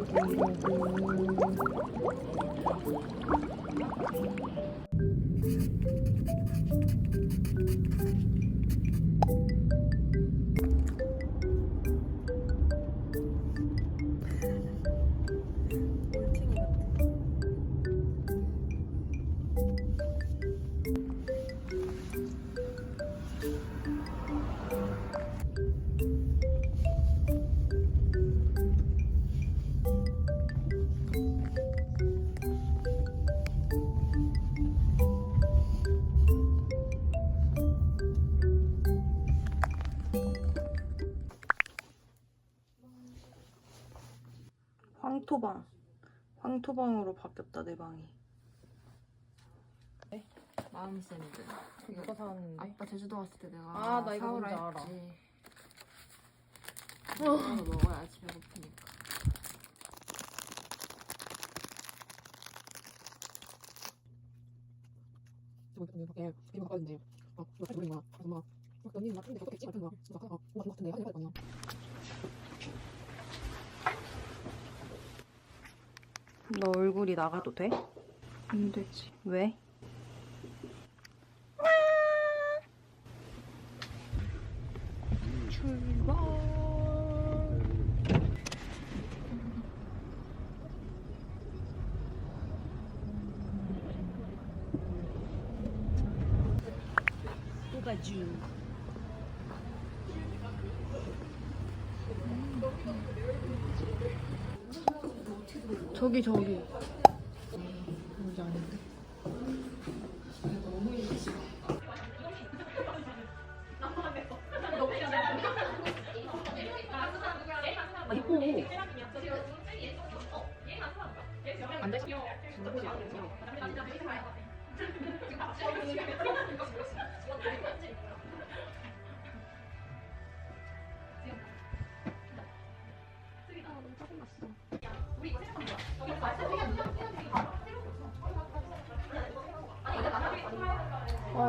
よろしくお願いします。 황토방. 황토방으로 바뀌었다 내 방이. 마음 샌드. 이거 사왔는데. 아빠 제주도 갔을 때 내가 아, 나 이거 사오라 뭔지 알아. 했지. 이거 먹어야지 배고프니까. 밖에 갖고 있는데 어 이거 잘 모르는 거야 그래서 막 막, 언니는 막 근데 같은 거야 그래서 아까 막 우와 같은데 하니까 했거든요 너 얼굴이 나가도 돼? 안 되지. 왜? 출발. 저기 저기. 여기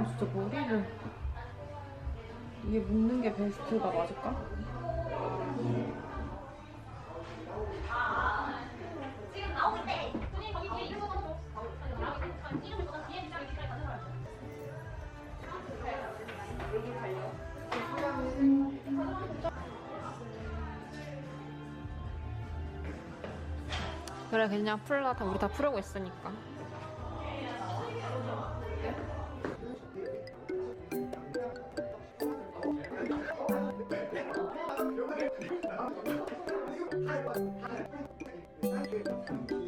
아 진짜 머리를 이게 묶는 게 베스트가 맞을까? 그래 그냥 풀라 다 우리 다 풀고 있으니까. 안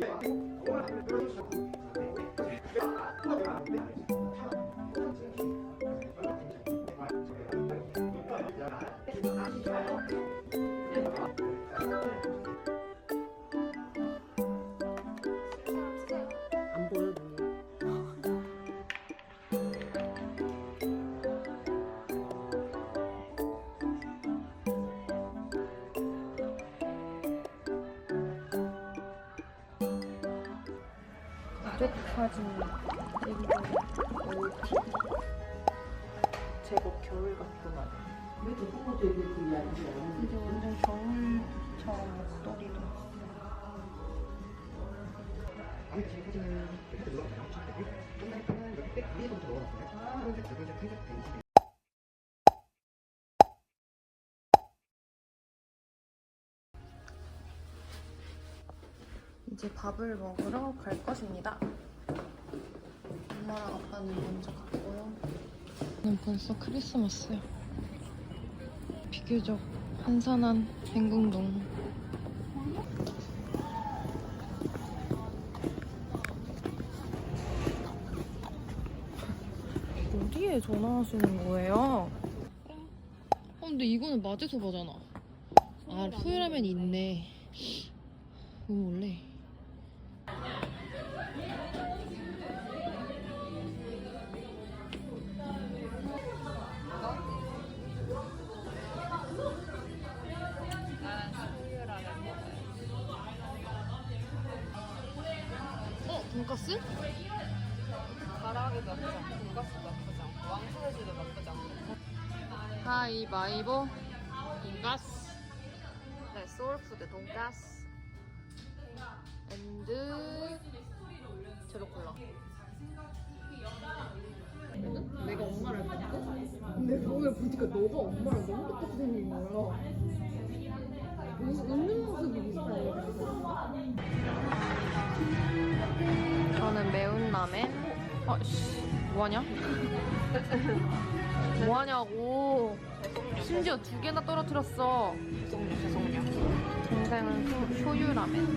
찍고 OT 제법 겨울 같구만 이제 완전 겨울처럼 목도리도 이제 밥을 먹으러 갈 것입니다. 엄마랑 아빠는 먼저 갔고요. 는 벌써 크리스마스야. 비교적 한산한 행궁동. 어디에 전화하시는 거예요? 어, 근데 이거는 마제소바잖아. 아, 소유라면 있네. 이거 원래. 돈까스? 가라아게도 나쁘지 않고 돈까스도 나쁘지 않고 왕소해지도 나쁘지 않고 가위바위보 돈가스 네 소울푸드 돈가스 앤드 제로 콜라. 내가 엄마를 봤고 근데 그걸 보니까 너가 엄마랑 너무 똑같이 생긴 거야. 웃는 모습이 비슷해. 저는 매운 라멘. 아씨, 뭐하냐? 뭐하냐고. 심지어 두 개나 떨어뜨렸어. 죄송해요, 죄송해요. 동생은 소, 쇼유 라멘.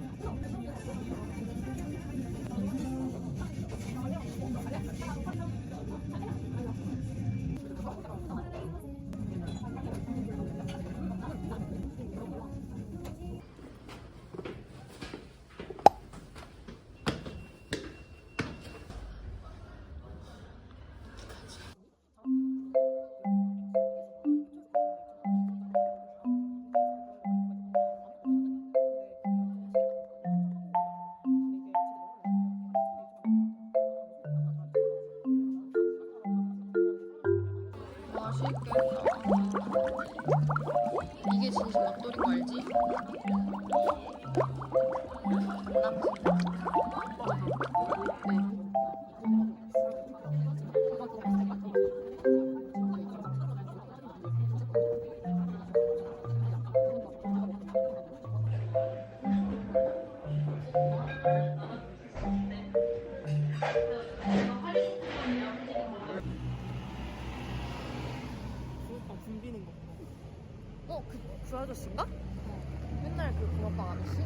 이게 진심 맛돌인 거 알지? 네. 어, 그, 그 아저씨인가? 맨날 그 붕어빵 아저씨?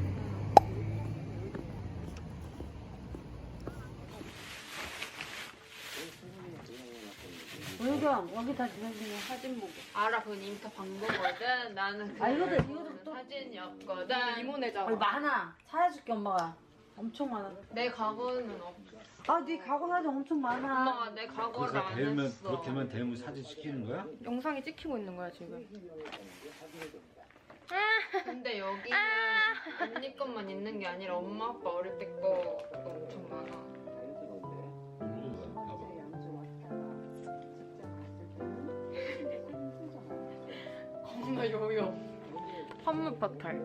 여기야 여기 다 지나치는 사진 보고 알아, 그건 인스타 광고거든. 나는 그 아, 이거도- 이거도 또- 사진이었거든. 이모네잖아. 많아 찾아줄게 엄마가 엄청 많아 내 과거는 없어. 아네 가고 사진 엄청 많아 엄마가 내 과거를 그래서 안 대면 했어. 그렇게만 대면 사진 찍히는 거야? 영상이 찍히고 있는 거야 지금. 근데 여기는 언니 것만 있는 게 아니라 엄마 아빠 어릴 때거 엄청 많아. 겁나 요요. 판물 파탈.